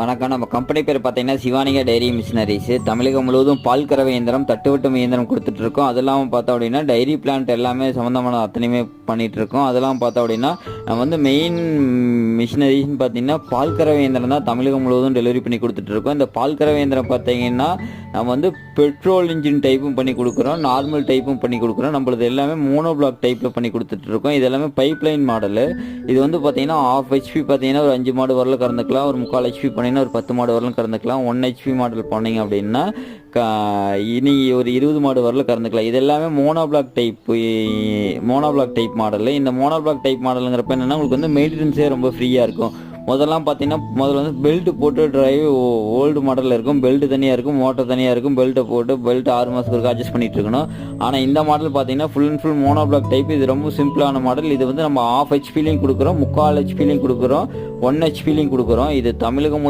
வணக்கம். நம்ம கம்பெனி பேர் பார்த்தீங்கன்னா சிவானிகா டைரி மிஷினரிஸ் தமிழகம் முழுவதும் பால் கறவை இயந்திரம் தட்டுவட்டும் இயந்திரம் கொடுத்துட்டு இருக்கோம். அது இல்லாமல் பார்த்தோம் அப்படின்னா டைரி பிளான்ட் எல்லாமே சம்மந்தமான அத்தனையுமே பண்ணிட்டு இருக்கோம். அதெல்லாம் பார்த்தோம் அப்படின்னா நம்ம வந்து மெயின் மிஷினரிஸ்னு பார்த்தீங்கன்னா பால் கறவை இயந்திரம் தான் தமிழகம் முழுவதும் டெலிவரி பண்ணி கொடுத்துட்டு இருக்கோம். இந்த பால் கறவை இயந்திரம் பார்த்தீங்கன்னா நம்ம வந்து பெட்ரோல் இன்ஜின் டைப்பும் பண்ணி கொடுக்குறோம். நார்மல் டைப்பும் பண்ணி கொடுக்குறோம். நம்மளது எல்லாமே மோனோ பிளாக் டைப்பில் பண்ணி கொடுத்துட்டு இருக்கோம். இது எல்லாமே பைப் லைன் மாடலு இது வந்து பார்த்தீங்கன்னா ஆஃப் ஹெச்பி பார்த்தீங்கன்னா ஒரு அஞ்சு மாடு வரல கறந்துக்கலாம். ஒரு முக்கால் ஹெச்பி போனீங்கன்னா ஒரு பத்து மாடு வரலும் கறந்துக்கலாம். ஒன் ஹெச்பி மாடல் போனீங்க அப்படின்னா இனி ஒரு இருபது மாடு வரல கறந்துக்கலாம். இது எல்லாமே mono block type mono block type model இந்த மோனோ பிளாக் டைப் மாடலுங்கிறப்ப என்னன்னா உங்களுக்கு வந்து மெயின்டெனன்ஸே ரொம்ப ஃப்ரீயாக இருக்கும். முதல்லாம் பார்த்தீங்கன்னா முதல்ல வந்து பெல்ட் போட்டு டிரைவ் ஓல்டு மாடலில் இருக்கும். பெல்ட் தனியாக இருக்கும் மோட்டர் தனியாக இருக்கும். பெல்ட்டை போட்டு பெல்ட் ஆறு மாதத்துக்கு அட்ஜஸ்ட் பண்ணிட்டு இருக்கணும். ஆனால் இந்த மாடல் பார்த்தீங்கன்னா full and full mono block type இது ரொம்ப சிம்பிளான மாடல் இது வந்து நம்ம ஆஃப் ஹெச்பிலையும் கொடுக்குறோம் முக்கால் ஹெச்பிலையும் கொடுக்குறோம் ஒன் ஹெச்பிலையும் கொடுக்குறோம். இது தமிழகம் முழு